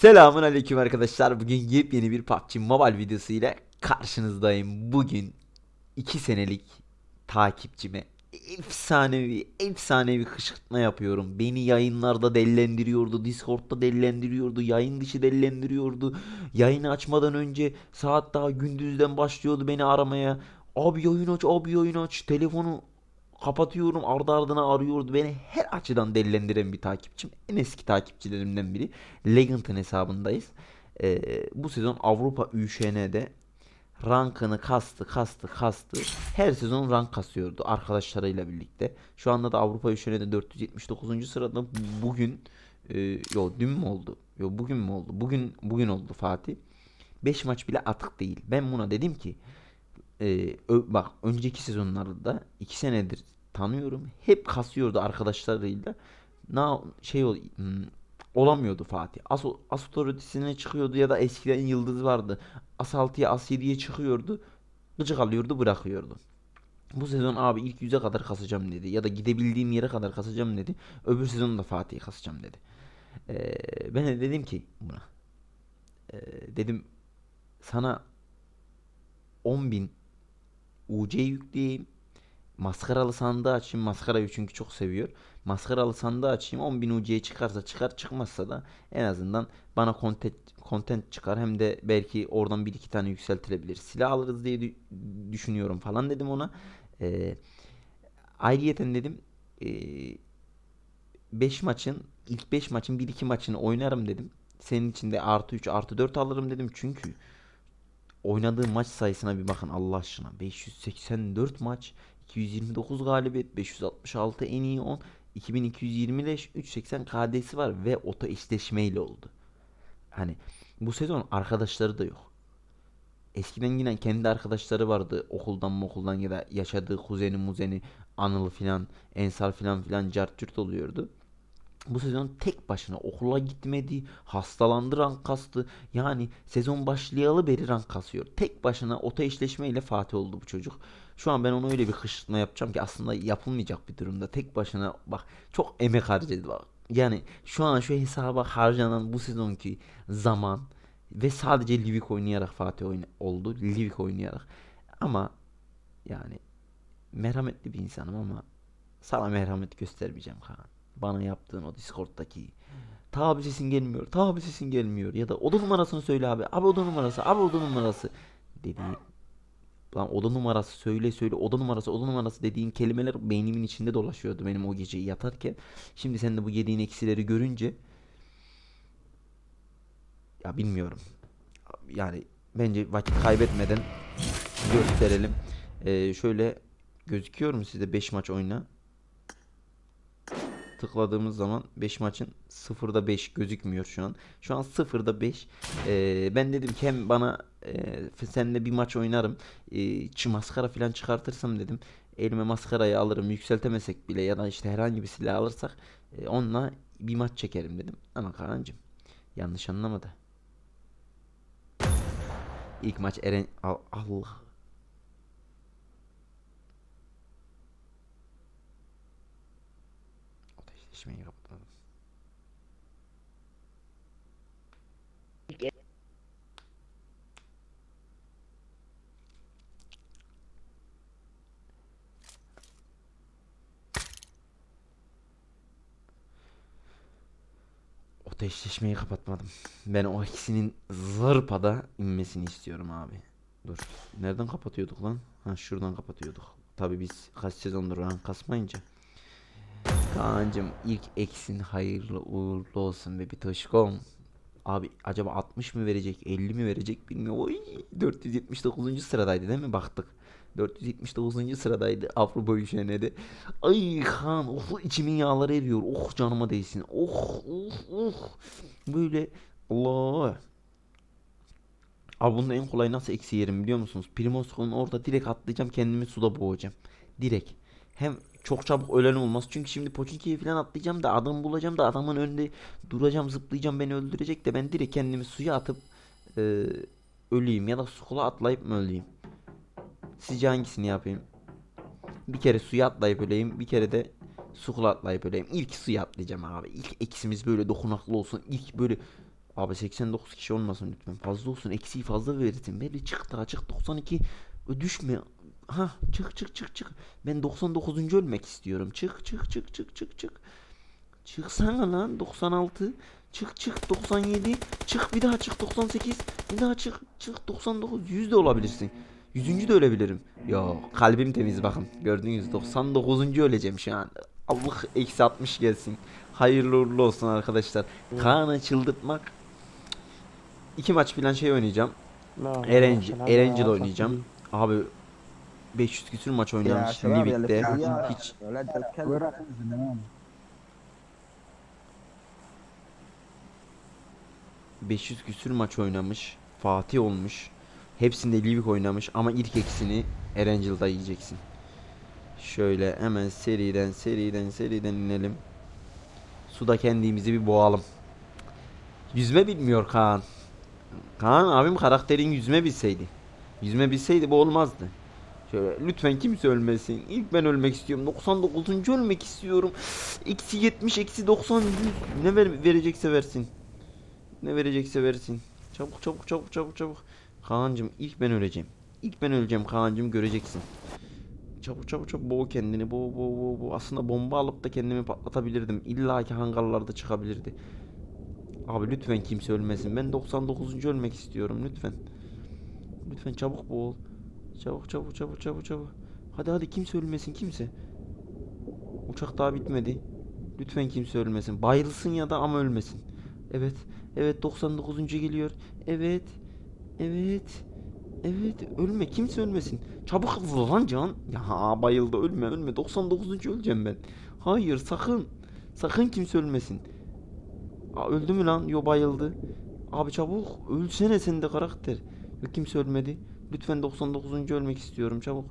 Selamun aleyküm arkadaşlar. Bugün yepyeni bir PUBG Mobile videosu ile karşınızdayım. Bugün 2 senelik takipçime efsanevi efsanevi kışkırtma yapıyorum. Beni yayınlarda dellendiriyordu, Discord'da dellendiriyordu, yayın dışı dellendiriyordu. Yayını açmadan önce saat daha gündüzden başlıyordu beni aramaya. Abi yayın aç, abi yayın aç. Telefonu kapatıyorum ardı ardına arıyordu beni her açıdan delilendiren bir takipçim. En eski takipçilerimden biri. Legend'ın hesabındayız. Ee, bu sezon Avrupa ÜŞN'de rankını kastı kastı kastı. Her sezon rank kasıyordu arkadaşlarıyla birlikte. Şu anda da Avrupa ÜŞN'de 479. sırada. Bugün e, yo dün mü oldu? Yo bugün mü oldu? Bugün bugün oldu Fatih. 5 maç bile atık değil. Ben buna dedim ki ö- bak önceki sezonlarda iki senedir tanıyorum. Hep kasıyordu arkadaşlarıyla. Na şey ol, hmm, olamıyordu Fatih. As, as otoritesine çıkıyordu ya da eskiden yıldız vardı. As 6'ya as 7'ye çıkıyordu. Gıcık alıyordu bırakıyordu. Bu sezon abi ilk yüze kadar kasacağım dedi. Ya da gidebildiğim yere kadar kasacağım dedi. Öbür sezon da Fatih'i kasacağım dedi. Ee, ben de dedim ki buna. ee, dedim sana 10.000 UC yükleyeyim. Maskaralı sandığı açayım. Maskarayı çünkü çok seviyor. Maskaralı sandığı açayım. 10.000 UC'ye çıkarsa çıkar çıkmazsa da en azından bana content, content çıkar. Hem de belki oradan bir iki tane yükseltilebilir. Silah alırız diye dü- düşünüyorum falan dedim ona. Ee, ayrıyeten dedim 5 maçın ilk 5 maçın 1-2 maçını oynarım dedim. Senin için de artı 3 artı 4 alırım dedim. Çünkü oynadığı maç sayısına bir bakın Allah aşkına. 584 maç, 229 galibiyet, 566 en iyi 10, 2220 leş, 380 KD'si var ve oto eşleşmeyle oldu. Hani bu sezon arkadaşları da yok. Eskiden yine kendi arkadaşları vardı okuldan okuldan ya da yaşadığı kuzeni muzeni Anıl filan Ensar filan filan cart curt oluyordu. Bu sezon tek başına okula gitmedi, hastalandı rank kastı. Yani sezon başlayalı beri rank kasıyor. Tek başına oto eşleşmeyle Fatih oldu bu çocuk. Şu an ben ona öyle bir kışkırtma yapacağım ki aslında yapılmayacak bir durumda. Tek başına bak çok emek harcadı bak. Yani şu an şu hesaba harcanan bu sezonki zaman ve sadece Livik oynayarak Fatih oyna oldu. Livik oynayarak. Ama yani merhametli bir insanım ama sana merhamet göstermeyeceğim Kaan. Bana yaptığın o Discord'daki Tabi sesin gelmiyor. Tabi sesin gelmiyor. Ya da oda numarasını söyle abi. Abi oda numarası. Abi oda numarası. Dediğin Lan oda numarası söyle söyle oda numarası oda numarası dediğin kelimeler beynimin içinde dolaşıyordu benim o gece yatarken. Şimdi sen de bu yediğin eksileri görünce ya bilmiyorum. Yani bence vakit kaybetmeden gösterelim. Ee, şöyle gözüküyor mu size 5 maç oyna? Tıkladığımız zaman 5 maçın 0'da 5 gözükmüyor şu an. Şu an 0'da 5. Ee, ben dedim ki hem bana e, seninle bir maç oynarım. E, maskara falan çıkartırsam dedim. Elime maskarayı alırım. Yükseltemesek bile ya da işte herhangi bir silah alırsak e, onunla bir maç çekerim dedim. Ama Kaan'cım yanlış anlamadı. İlk maç Eren Allah Ateşleşmeyi kapatmadım. Ateşleşmeyi kapatmadım. Ben o ikisinin zırpada inmesini istiyorum abi. Dur. Nereden kapatıyorduk lan? Ha şuradan kapatıyorduk. Tabii biz kaç sezondur rank kasmayınca. Kaan'cım ilk eksin hayırlı uğurlu olsun be bir toşkom. Abi acaba 60 mı verecek 50 mi verecek bilmiyorum. Oy 479. sıradaydı değil mi baktık. 479. sıradaydı Avrupa Üşene'de. Ay Kaan oh içimin yağları eriyor. Oh canıma değsin. Oh oh oh. Böyle Allah. Abi bunda en kolay nasıl eksi yerim biliyor musunuz? Primosco'nun orada direkt atlayacağım kendimi suda boğacağım. Direkt. Hem çok çabuk ölen olmaz. Çünkü şimdi Pochinki'ye falan atlayacağım da adam bulacağım da adamın önünde duracağım zıplayacağım beni öldürecek de ben direkt kendimi suya atıp e, öleyim ya da sukula atlayıp mı öleyim? Sizce hangisini yapayım? Bir kere suya atlayıp öleyim bir kere de sukula atlayıp öleyim. İlk suya atlayacağım abi. İlk eksimiz böyle dokunaklı olsun. İlk böyle Abi 89 kişi olmasın lütfen. Fazla olsun. Eksiği fazla verirsin. Böyle çık daha çık 92. Ö, Düşme. Ha çık çık çık çık. Ben 99. ölmek istiyorum. Çık çık çık çık çık çık. Çıksana lan 96. Çık çık 97. Çık bir daha çık 98. Bir daha çık çık 99. 100 de olabilirsin. 100. de ölebilirim. Yo kalbim temiz bakın. Gördünüz 99. öleceğim şu an. Allah eksi 60 gelsin. Hayırlı uğurlu olsun arkadaşlar. Kaan'ı çıldırtmak. İki maç falan şey oynayacağım. Erencil, Erencil oynayacağım. Abi 500 küsür maç oynamış Livik'te. Hiç Hiç 500 küsür maç oynamış. Fatih olmuş. Hepsinde Livik oynamış ama ilk eksini Erencil'da yiyeceksin. Şöyle hemen seriden seriden seriden inelim. Suda kendimizi bir boğalım. Yüzme bilmiyor Kaan. Kaan abim karakterin yüzme bilseydi. Yüzme bilseydi bu olmazdı. Şöyle lütfen kimse ölmesin. İlk ben ölmek istiyorum. 99. ölmek istiyorum. Eksi 70, eksi 90, 100. Ne ver, verecekse versin. Ne verecekse versin. Çabuk çabuk çabuk çabuk çabuk. Kaan'cım ilk ben öleceğim. İlk ben öleceğim Kaan'cım göreceksin. Çabuk çabuk çabuk boğ kendini boğ boğ boğ boğ. Aslında bomba alıp da kendimi patlatabilirdim. İlla ki hangarlarda çıkabilirdi. Abi lütfen kimse ölmesin. Ben 99. ölmek istiyorum lütfen. Lütfen çabuk boğul. Çabuk çabuk çabuk çabuk çabuk. Hadi hadi kimse ölmesin kimse. Uçak daha bitmedi. Lütfen kimse ölmesin. Bayılsın ya da ama ölmesin. Evet. Evet 99. geliyor. Evet. Evet. Evet ölme kimse ölmesin. Çabuk hızlı lan can. Ya bayıldı ölme ölme 99. öleceğim ben. Hayır sakın. Sakın kimse ölmesin. Aa, öldü mü lan? Yo bayıldı. Abi çabuk ölsene sen de karakter. Yok kimse ölmedi. Lütfen 99. ölmek istiyorum çabuk.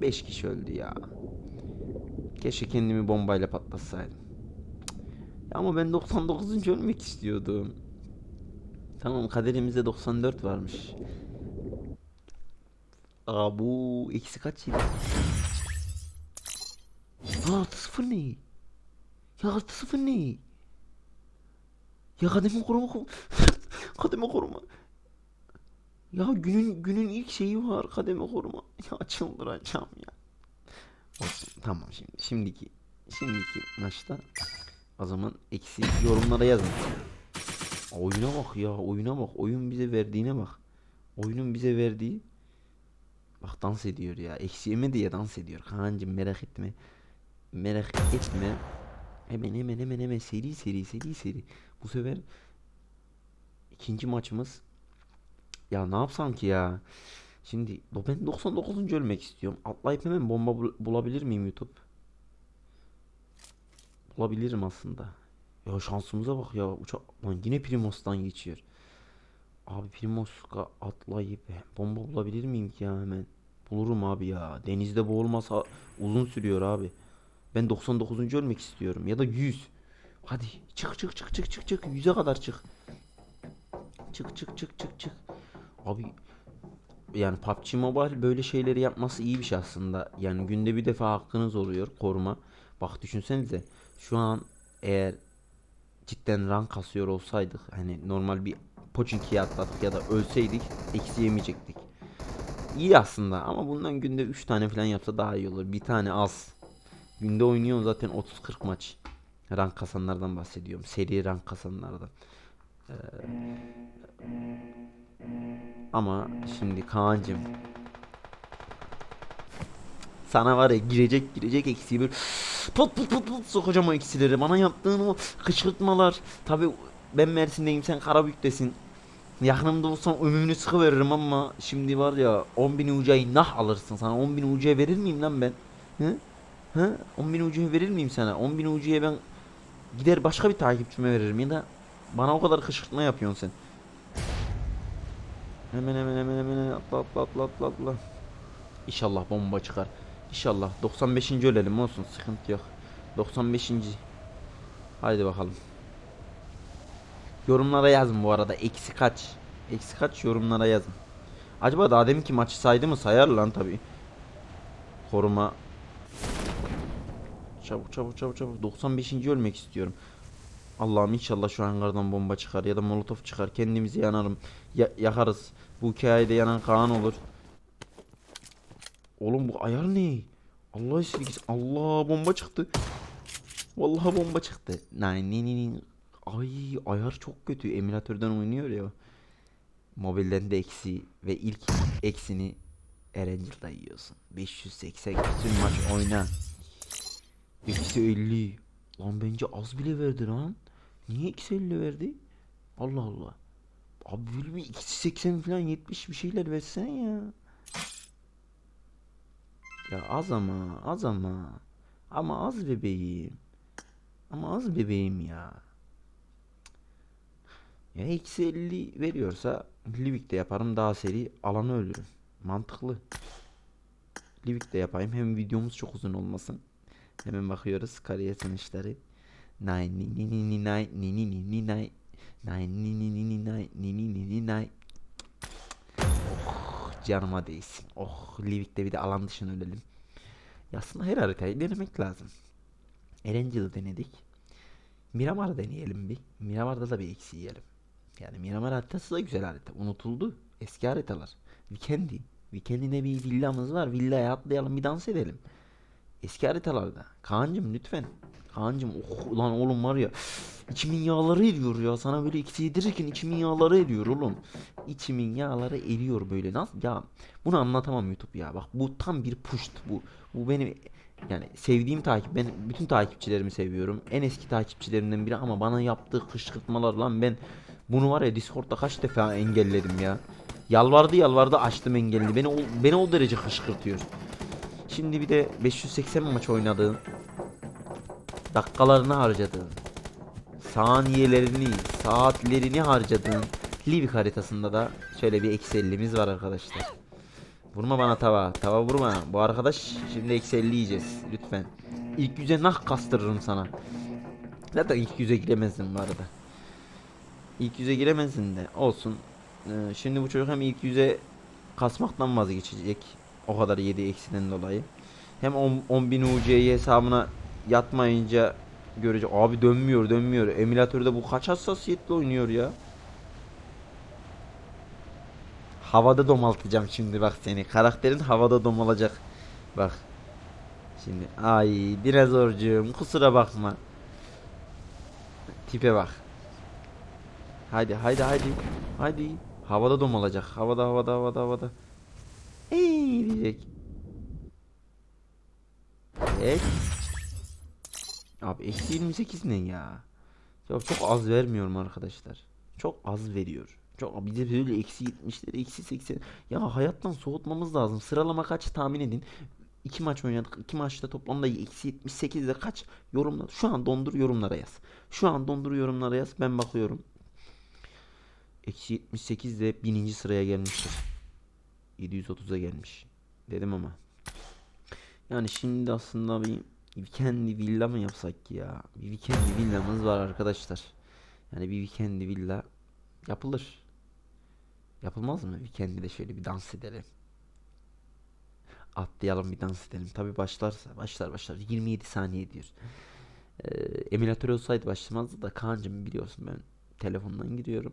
5 kişi öldü ya. Keşke kendimi bombayla patlatsaydım. Ama ben 99. ölmek istiyordum. Tamam kaderimizde 94 varmış. Aa bu eksi kaç? Ya artı sıfır ne? Ya artı sıfır ne? Ya kademe koruma kademe koruma. Ya günün günün ilk şeyi var kademe koruma. Ya çıldıracağım ya. Olsun tamam şimdi şimdiki şimdiki maçta o zaman eksi yorumlara yazın. Oyuna bak ya oyuna bak oyun bize verdiğine bak. Oyunun bize verdiği bak dans ediyor ya. Eksi yemedi ya dans ediyor. Kaan'cım merak etme. Merak etme. Hemen hemen hemen hemen seri seri seri seri. Bu sefer ikinci maçımız ya ne yapsam ki ya? Şimdi ben 99. ölmek istiyorum. Atlayıp hemen bomba bul- bulabilir miyim YouTube? Bulabilirim aslında. Ya şansımıza bak ya. Uçak lan yine Primos'tan geçiyor. Abi Primos'a atlayıp bomba bulabilir miyim ki ya hemen? Bulurum abi ya. Denizde boğulmasa uzun sürüyor abi. Ben 99. ölmek istiyorum ya da 100. Hadi çık çık çık çık çık çık 100'e kadar çık. Çık çık çık çık çık. Abi yani PUBG Mobile böyle şeyleri yapması iyi bir şey aslında. Yani günde bir defa hakkınız oluyor koruma. Bak düşünsenize şu an eğer cidden rank kasıyor olsaydık hani normal bir Pochinki'ye atladık ya da ölseydik eksi yemeyecektik. İyi aslında ama bundan günde 3 tane falan yapsa daha iyi olur. Bir tane az. Günde oynuyorsun zaten 30-40 maç. Rank kasanlardan bahsediyorum. Seri rank kasanlardan. Ee, ama şimdi Kaan'cım sana var ya girecek girecek eksiği böyle put put put put sokacağım o eksileri. Bana yaptığın o kışkırtmalar. Tabi ben Mersin'deyim sen Karabük'tesin. Yakınımda olsam ömrünü sıkı veririm ama şimdi var ya 10.000 ucayı nah alırsın sana 10.000 ucuya verir miyim lan ben? Hı? Hı? 10.000 ucuya verir miyim sana? 10.000 ucuya ben gider başka bir takipçime veririm ya da bana o kadar kışkırtma yapıyorsun sen. Hemen hemen hemen hemen atla atla atla atla atla. İnşallah bomba çıkar. İnşallah 95. ölelim olsun sıkıntı yok. 95. Haydi bakalım. Yorumlara yazın bu arada eksi kaç. Eksi kaç yorumlara yazın. Acaba daha deminki maçı saydı mı sayar lan tabi. Koruma. Çabuk çabuk çabuk çabuk 95. ölmek istiyorum. Allah'ım inşallah şu hangardan bomba çıkar ya da molotof çıkar. Kendimizi yanarım. Ya- yakarız. Bu hikayede yanan Kaan olur. Oğlum bu ayar ne? Allah esirgesin. Allah bomba çıktı. Vallahi bomba çıktı. Nay ni ni ni. Ay ayar çok kötü. Emülatörden oynuyor ya. Mobilden de eksi ve ilk eksini Erangel'da yiyorsun. 580 bütün maç oyna. Eksi 50. Lan bence az bile verdi lan. Niye eksi 50 verdi? Allah Allah. Abi böyle bir eksi 80 falan 70 bir şeyler versen ya. Ya az ama az ama. Ama az bebeğim. Ama az bebeğim ya. Ya eksi 50 veriyorsa Livik'te yaparım daha seri alanı ölürüm. Mantıklı. Livik'te yapayım hem videomuz çok uzun olmasın. Hemen bakıyoruz kariyer sonuçları. Nay ni ni ni ni nay ni ni ni ni nay. Nay ni ni ni ni. Oh canıma değsin. Oh Livik'te bir de alan dışına ölelim. Ya aslında her haritayı denemek lazım. Erangel'ı denedik. Miramar'ı deneyelim bir. Miramar'da da bir eksi yiyelim. Yani Miramar haritası da güzel harita. Unutuldu. Eski haritalar. Weekend'i. Weekend'ine bir villamız var. Villaya atlayalım bir dans edelim. Eski haritalarda. Kaan'cım lütfen. Kaan'cım oh ulan oğlum var ya. içimin yağları eriyor ya. Sana böyle eksi yedirirken içimin yağları eriyor oğlum. İçimin yağları eriyor böyle. Nasıl ya? Bunu anlatamam YouTube ya. Bak bu tam bir puşt bu. Bu benim yani sevdiğim takip. Ben bütün takipçilerimi seviyorum. En eski takipçilerimden biri ama bana yaptığı kışkırtmalar lan ben bunu var ya Discord'da kaç defa engelledim ya. Yalvardı yalvardı açtım engelli. Beni beni o derece kışkırtıyor. Şimdi bir de 580 maç oynadığın dakikalarını harcadığın saniyelerini, saatlerini harcadığın Livik haritasında da şöyle bir eksi 50'miz var arkadaşlar. Vurma bana tava. Tava vurma. Bu arkadaş şimdi eksi 50 yiyeceğiz. Lütfen. İlk yüze nah kastırırım sana. Zaten ilk yüze giremezsin bu arada. İlk yüze giremezsin de olsun. Ee, şimdi bu çocuk hem ilk yüze kasmaktan vazgeçecek. O kadar yedi eksiden dolayı. Hem 10.000 UC'yi hesabına yatmayınca görecek. Abi dönmüyor dönmüyor. Emülatörde bu kaç hassasiyetle oynuyor ya. Havada domaltacağım şimdi bak seni. Karakterin havada domalacak. Bak. Şimdi ay dinozorcuğum kusura bakma. Tipe bak. Haydi haydi haydi. Haydi. Havada domalacak. Havada havada havada havada. Ey diyecek. Evet. Abi eksi 28 ne ya? Ya çok az vermiyorum arkadaşlar. Çok az veriyor. Çok bize böyle eksi 70'ler eksi 80. Ya hayattan soğutmamız lazım. Sıralama kaç tahmin edin. İki maç oynadık. İki maçta toplamda eksi 78'de kaç yorumlar. Şu an dondur yorumlara yaz. Şu an dondur yorumlara yaz. Ben bakıyorum. Eksi 78 de bininci sıraya gelmiştir. 730'a gelmiş. Dedim ama. Yani şimdi aslında bir weekend villa mı yapsak ki ya? Bir weekend villamız var arkadaşlar. Yani bir weekend villa yapılır. Yapılmaz mı? Weekend'de de şöyle bir dans edelim. Atlayalım bir dans edelim. Tabi başlarsa başlar başlar. 27 saniye diyor. Ee, emülatör olsaydı başlamazdı da Kaan'cım biliyorsun ben telefondan giriyorum.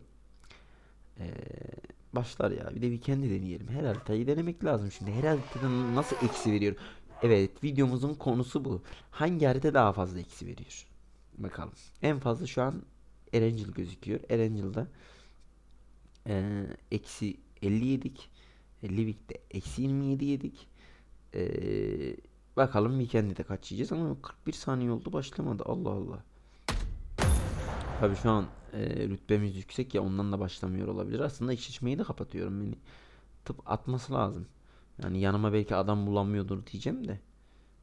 Ee, başlar ya. Bir de weekend'i deneyelim. Her haritayı denemek lazım şimdi. Her haritada nasıl eksi veriyor? Evet, videomuzun konusu bu. Hangi harita daha fazla eksi veriyor? Bakalım. En fazla şu an Erangel gözüküyor. Erangel'da eksi 50 yedik. Livik'te eksi 27 yedik. Eee, bakalım Weekend'de kaç yiyeceğiz ama 41 saniye oldu başlamadı. Allah Allah. Tabii şu an eee, rütbemiz yüksek ya ondan da başlamıyor olabilir. Aslında eşleşmeyi de kapatıyorum beni. Tıp atması lazım. Yani yanıma belki adam bulamıyordur diyeceğim de.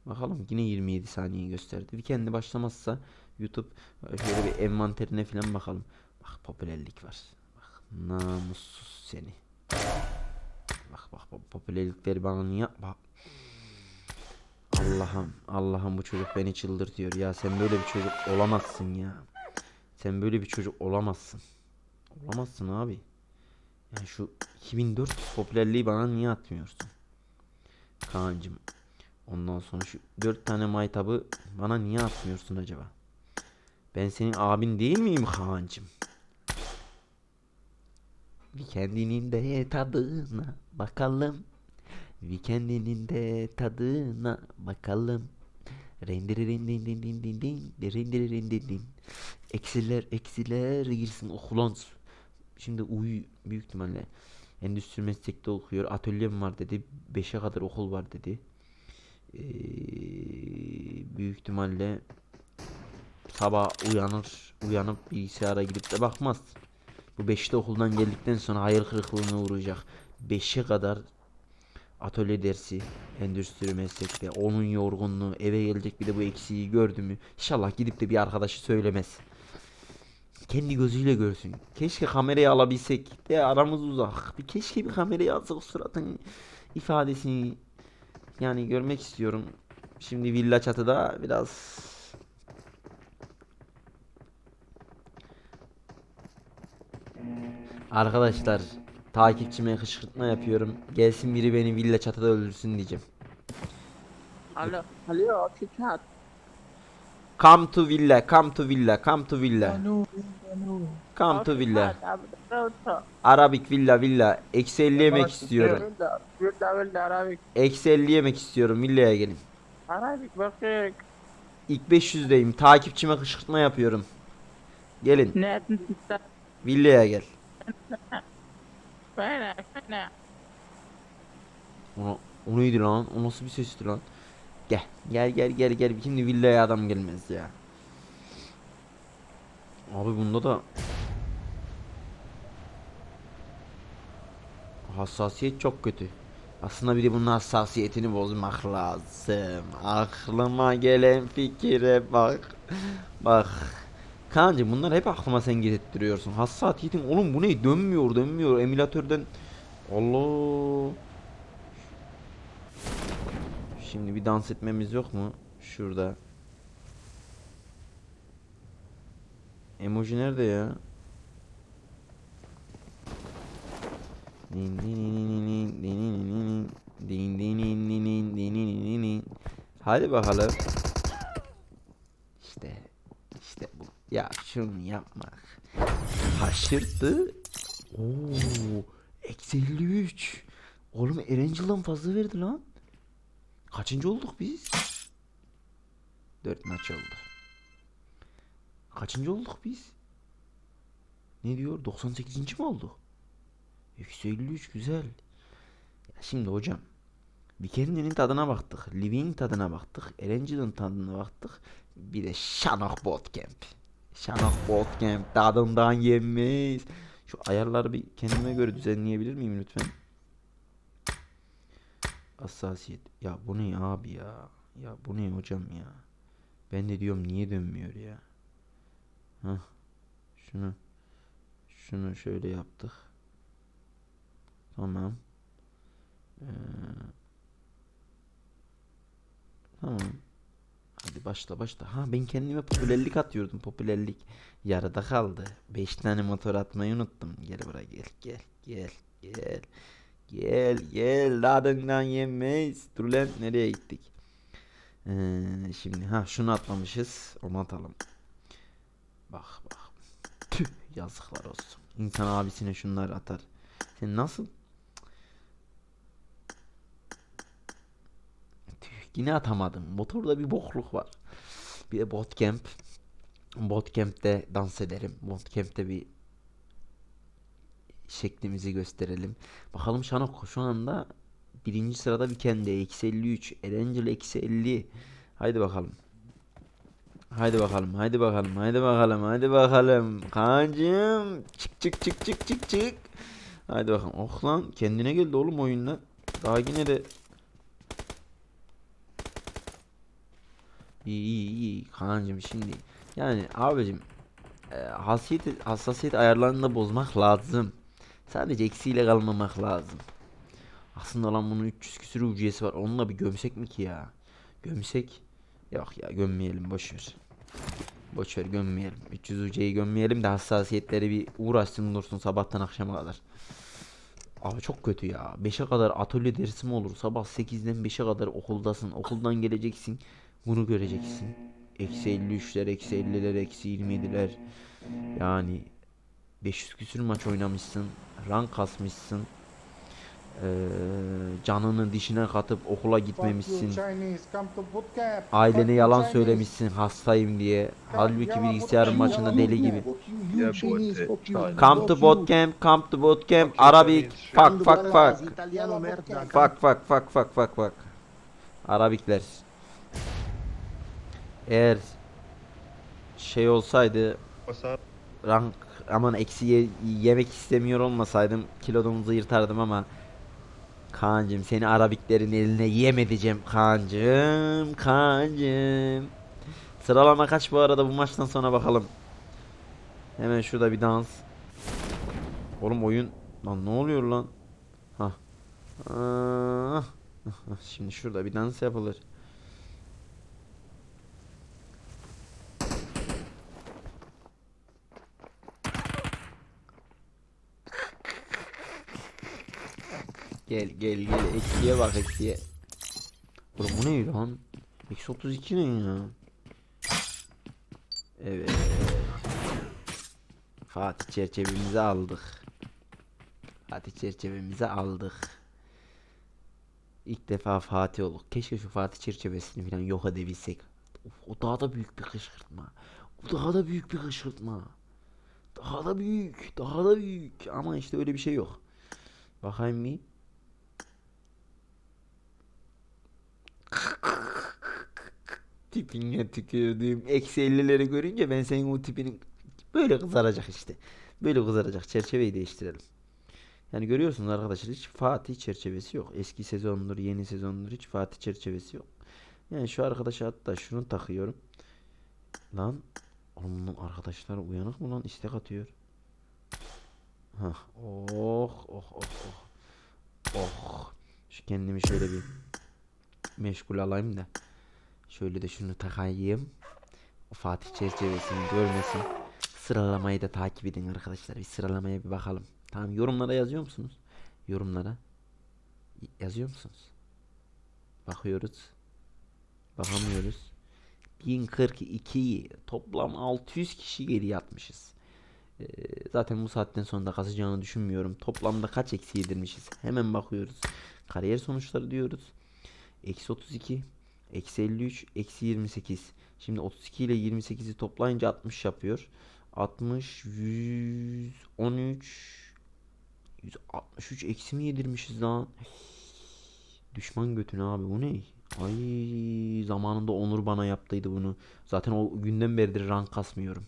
Bakalım yine 27 saniye gösterdi. Weekend'e başlamazsa YouTube e, şöyle bir envanterine falan bakalım. Bak popülerlik var. Bak namussuz seni. Bak bak bak popülerlikleri bana niye bak. Allah'ım Allah'ım bu çocuk beni çıldırtıyor ya sen böyle bir çocuk olamazsın ya. Sen böyle bir çocuk olamazsın. Olamazsın abi. Yani şu 2400 popülerliği bana niye atmıyorsun? Kaan'cım. Ondan sonra şu 4 tane maytabı bana niye atmıyorsun acaba? Ben senin abin değil miyim Kaan'cım? Bir kendinin de tadına bakalım. Bir kendinin de tadına bakalım. Rendirindindindindindin, rendirindindin. Eksiler eksiler girsin okulan. Şimdi uy büyük ihtimalle endüstri meslekte okuyor. Atölyem var dedi. 5'e kadar okul var dedi. Ee, büyük ihtimalle sabah uyanır. Uyanıp bilgisayara girip de bakmaz. Bu 5'te okuldan geldikten sonra hayal kırıklığına uğrayacak. 5'e kadar atölye dersi endüstri meslekte. Onun yorgunluğu eve gelecek bir de bu eksiği gördü mü? İnşallah gidip de bir arkadaşı söylemez. Kendi gözüyle görsün. Keşke kamerayı alabilsek. De aramız uzak. Bir keşke bir kamerayı alsak suratın ifadesini yani görmek istiyorum. Şimdi villa çatıda biraz Arkadaşlar takipçime kışkırtma yapıyorum. Gelsin biri beni villa çatıda öldürsün diyeceğim. Alo, alo, Çiçat. Come to villa, come to villa, come to villa. Come to villa. Arabik villa villa. Eksi 50 yemek istiyorum. Villa, villa, villa, Arabik. Eksi 50 yemek istiyorum villaya gelin. Arabik, bakık. İlk 500'deyim. Takipçime kışkırtma yapıyorum. Gelin villaya gel. Fena, fena. O, o neydi lan? O nasıl bir sesti lan? Gel. Gel gel gel gel. Şimdi villaya adam gelmez ya. Abi bunda da hassasiyet çok kötü. Aslında bir de bunun hassasiyetini bozmak lazım. Aklıma gelen fikire bak. Bak. Kancı bunlar hep aklıma sen getirtiyorsun. Hassasiyetin oğlum bu ne? Dönmüyor dönmüyor. Emülatörden Allah. Şimdi bir dans etmemiz yok mu? Şurada. Emoji nerede ya? Din din Şunu yapmak. Haşırttı. Oo, eksi 53. Oğlum Erangel'dan fazla verdi lan. Kaçıncı olduk biz? 4 maç oldu. Kaçıncı olduk biz? Ne diyor? 98. mi olduk? Eksi 53 güzel. Ya şimdi hocam bir kendinin tadına baktık. Living tadına baktık. Erangel'ın tadına baktık. Bir de Shanok Bootcamp. Shanok Bootcamp tadından yemeyiz. Şu ayarları bir kendime göre düzenleyebilir miyim lütfen? Hassasiyet. Ya bu ne abi ya? Ya bu ne hocam ya? Ben de diyorum niye dönmüyor ya? Hah. Şunu şunu şöyle yaptık. Tamam. Ee, tamam. Hadi başla başla. Ha ben kendime popülerlik atıyordum. Popülerlik yarıda kaldı. 5 tane motor atmayı unuttum. Gel buraya gel gel gel gel. Gel gel tadından yemeyiz. Dur lan nereye gittik? Ee, şimdi ha şunu atmamışız. Onu atalım. Bak bak. Tüh yazıklar olsun. İnsan abisine şunları atar. Sen nasıl? Tüh yine atamadım. Motorda bir bokluk var. Bir de botcamp. Botcamp'te dans ederim. Botcamp'te bir şeklimizi gösterelim. Bakalım Şanok şu anda birinci sırada Weekend'e eksi 53. Erangel eksi 50. Haydi bakalım. Haydi bakalım, haydi bakalım, haydi bakalım, haydi bakalım. Kancım, çık çık çık çık çık çık. Haydi bakalım. Oh lan, kendine geldi oğlum oyunla. Daha yine de İyi iyi iyi Kaan'cım şimdi yani abicim hassasiyet, hassasiyet ayarlarını da bozmak lazım. Sadece eksiyle kalmamak lazım. Aslında lan bunun 300 küsür UC'si var. Onunla bir gömsek mi ki ya? Gömsek. Yok ya gömmeyelim boşver. Boşver gömmeyelim. 300 UC'yi gömmeyelim de hassasiyetleri bir uğraşsın dursun sabahtan akşama kadar. Abi çok kötü ya. 5'e kadar atölye dersi mi olur? Sabah 8'den 5'e kadar okuldasın. Okuldan geleceksin. Bunu göreceksin. Eksi 53'ler, eksi 50'ler, eksi 27'ler. Yani 500 küsür maç oynamışsın. Rank kasmışsın. Ee, canını dişine katıp okula gitmemişsin. Ailene yalan söylemişsin hastayım diye. Halbuki bilgisayar maçında deli gibi. Come to bot camp, come to bot camp, Arabic. Fuck fuck fuck. Fuck fuck fuck fuck fuck fuck. Arabikler. Eğer şey olsaydı rank aman eksi ye- yemek istemiyor olmasaydım kilomuzu yırtardım ama Kaan'cım seni Arabiklerin eline yem edeceğim Kaan'cım Kaan'cım Sıralama kaç bu arada? Bu maçtan sonra bakalım. Hemen şurada bir dans. Oğlum oyun Lan ne oluyor lan? Hah. Ah. Şimdi şurada bir dans yapılır Gel gel eksiye bak eksiye. Oğlum bu ne lan? Eksi 32 ne ya? Evet. Fatih çerçevemizi aldık. Fatih çerçevemizi aldık. İlk defa Fatih olduk. Keşke şu Fatih çerçevesini falan yok edebilsek. Of, o daha da büyük bir kışkırtma. O daha da büyük bir kışkırtma. Daha da büyük, daha da büyük. Ama işte öyle bir şey yok. Bakayım bir. Tipine tükürdüğüm eksi 50'leri görünce ben senin o tipinin böyle kızaracak işte. Böyle kızaracak. Çerçeveyi değiştirelim. Yani görüyorsunuz arkadaşlar hiç Fatih çerçevesi yok. Eski sezondur, yeni sezondur hiç Fatih çerçevesi yok. Yani şu arkadaşa hatta şunu takıyorum. Lan bunun arkadaşlar uyanık mı lan istek atıyor. Hah. Oh oh oh oh. Oh. Şu kendimi şöyle bir meşgul alayım da. Şöyle de şunu takayım. O Fatih çerçevesini görmesin. Sıralamayı da takip edin arkadaşlar. Bir sıralamaya bir bakalım. Tamam yorumlara yazıyor musunuz? Yorumlara. Yazıyor musunuz? Bakıyoruz. Bakamıyoruz. 1042 toplam 600 kişi geri yatmışız. Ee, zaten bu saatten sonra da kasacağını düşünmüyorum. Toplamda kaç eksi yedirmişiz? Hemen bakıyoruz. Kariyer sonuçları diyoruz. Eksi 32, eksi 53, eksi 28. Şimdi 32 ile 28'i toplayınca 60 yapıyor. 60, 113, 163 eksi mi yedirmişiz lan? Düşman götüne abi bu ne? Ay zamanında Onur bana yaptıydı bunu. Zaten o günden beridir rank kasmıyorum.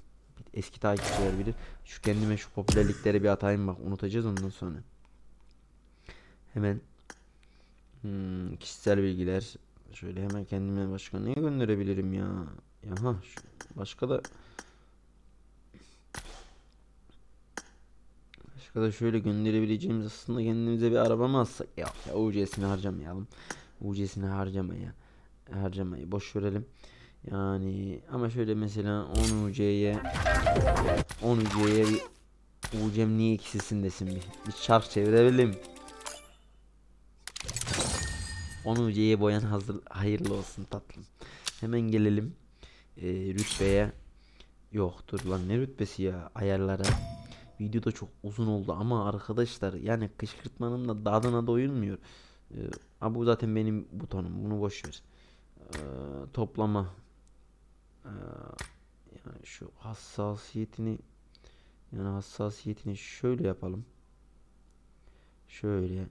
Eski takipçiler bilir. Şu kendime şu popülerlikleri bir atayım bak unutacağız ondan sonra. Hemen hmm, kişisel bilgiler. Şöyle hemen kendime başka ne gönderebilirim ya? Yaha şu başka da Başka da şöyle gönderebileceğimiz aslında kendimize bir araba mı alsak? Yok ya UC'sini harcamayalım. UC'sini harcamaya. Harcamayı boş verelim. Yani ama şöyle mesela 10 UC'ye 10 UC'ye bir UC'm niye eksilsin desin bir. Bir çark çevirebilirim. 10 UC'ye boyan hazır hayırlı olsun tatlım. Hemen gelelim e, rütbeye. Yok dur lan ne rütbesi ya ayarlara. Video da çok uzun oldu ama arkadaşlar yani kışkırtmanın da dadına doyulmuyor. Ee, ha bu zaten benim butonum. Bunu boş ver. Ee, toplama. Ee, yani şu hassasiyetini yani hassasiyetini şöyle yapalım. Şöyle.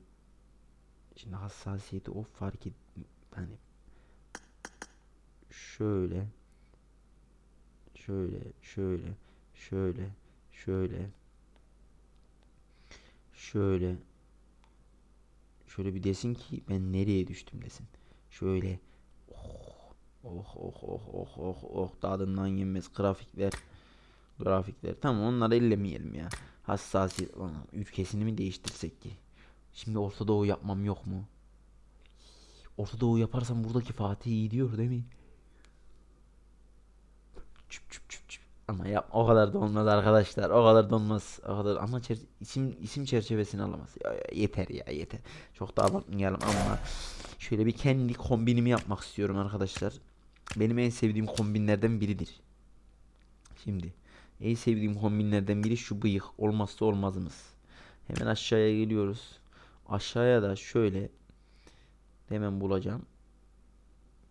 Şimdi hassasiyeti o fark et hani şöyle şöyle şöyle şöyle şöyle şöyle şöyle bir desin ki ben nereye düştüm desin. Şöyle oh oh oh oh oh oh oh tadından yenmez grafikler grafikler. Tamam onları ellemeyelim ya. Hassasiyet ülkesini mi değiştirsek ki şimdi Orta Doğu yapmam yok mu Orta Doğu yaparsam buradaki Fatih iyi diyor değil mi Çüp çüp çüp çüp. Ama ya o kadar da olmaz arkadaşlar. O kadar da olmaz. O kadar ama çer- isim isim çerçevesini alamaz. Ya, ya, yeter ya yeter. Çok da abartmayalım ama şöyle bir kendi kombinimi yapmak istiyorum arkadaşlar. benim en sevdiğim kombinlerden biridir. Şimdi en sevdiğim kombinlerden biri şu bıyık olmazsa olmazımız. Hemen aşağıya geliyoruz. Aşağıya da şöyle hemen bulacağım.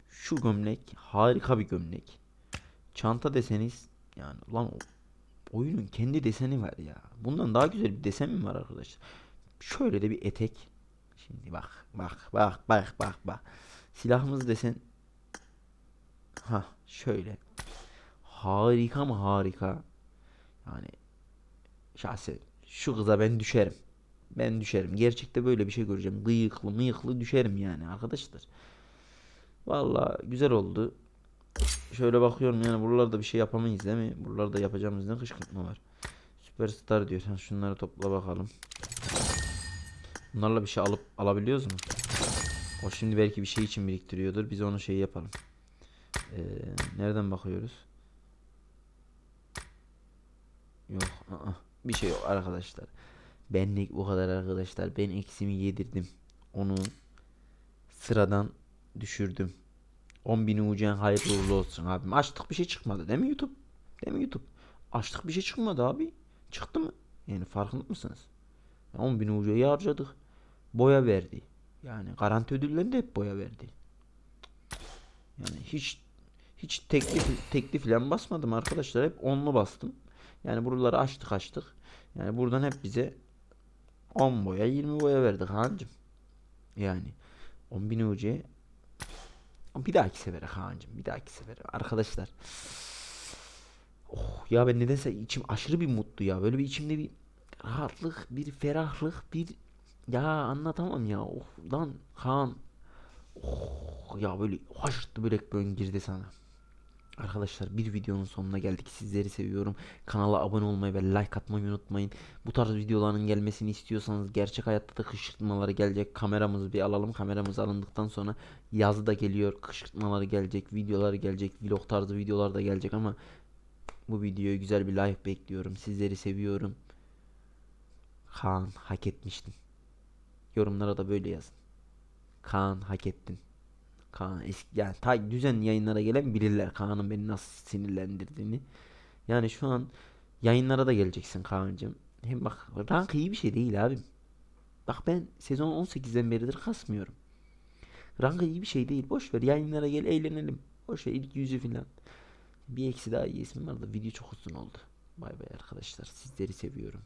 Şu gömlek harika bir gömlek. Çanta deseniz yani lan oyunun kendi deseni var ya. Bundan daha güzel bir desen mi var arkadaşlar? Şöyle de bir etek. Şimdi bak bak bak bak bak bak. Silahımız desen ha şöyle. Harika mı harika. Yani şahsen şu kıza ben düşerim. Ben düşerim. Gerçekte böyle bir şey göreceğim. Gıyıklı mıyıklı düşerim yani arkadaşlar. Valla güzel oldu. Şöyle bakıyorum yani buralarda bir şey yapamayız değil mi? Buralarda yapacağımız ne kışkırtma var. Süperstar diyor. Sen şunları topla bakalım. Bunlarla bir şey alıp alabiliyoruz mu? O şimdi belki bir şey için biriktiriyordur. Biz onu şey yapalım. Ee, nereden bakıyoruz? Yok. aa, bir şey yok arkadaşlar. Benlik bu kadar arkadaşlar. Ben eksimi yedirdim. Onu sıradan düşürdüm. 10.000 ucen hayırlı uğurlu olsun abim. Açtık bir şey çıkmadı değil mi YouTube? Değil mi YouTube? Açtık bir şey çıkmadı abi. Çıktı mı? Yani farkında mısınız? 10.000 ucuyu harcadık. Boya verdi. Yani garanti ödüllerinde hep boya verdi. Yani hiç hiç teklif teklif falan basmadım arkadaşlar. Hep onlu bastım. Yani buraları açtık açtık. Yani buradan hep bize 10 boya 20 boya verdi Kaan'cım. Yani 10.000 ucuya bir dahaki sefere Kaan'cım bir dahaki sefere arkadaşlar. Oh ya ben nedense içim aşırı bir mutlu ya. Böyle bir içimde bir rahatlık, bir ferahlık, bir ya anlatamam ya. Oh lan Kaan. Oh ya böyle haşırttı börek bön girdi sana. Arkadaşlar bir videonun sonuna geldik. Sizleri seviyorum. Kanala abone olmayı ve like atmayı unutmayın. Bu tarz videoların gelmesini istiyorsanız gerçek hayatta da kışkırtmaları gelecek. Kameramızı bir alalım. Kameramız alındıktan sonra yazı da geliyor. Kışkırtmaları gelecek. Videoları gelecek. Vlog tarzı videolar da gelecek ama bu videoya güzel bir like bekliyorum. Sizleri seviyorum. Kaan hak etmiştin. Yorumlara da böyle yazın. Kaan hak ettin. Kaan eski yani ta düzenli yayınlara gelen bilirler Kaan'ın beni nasıl sinirlendirdiğini. Yani şu an yayınlara da geleceksin Kaan'cığım. Hem bak rank iyi bir şey değil abim. Bak ben sezon 18'den beridir kasmıyorum. Rank iyi bir şey değil. Boş ver yayınlara gel eğlenelim. Boş ver ilk yüzü filan. Bir eksi daha iyi ismim var da video çok uzun oldu. Bay bay arkadaşlar. Sizleri seviyorum.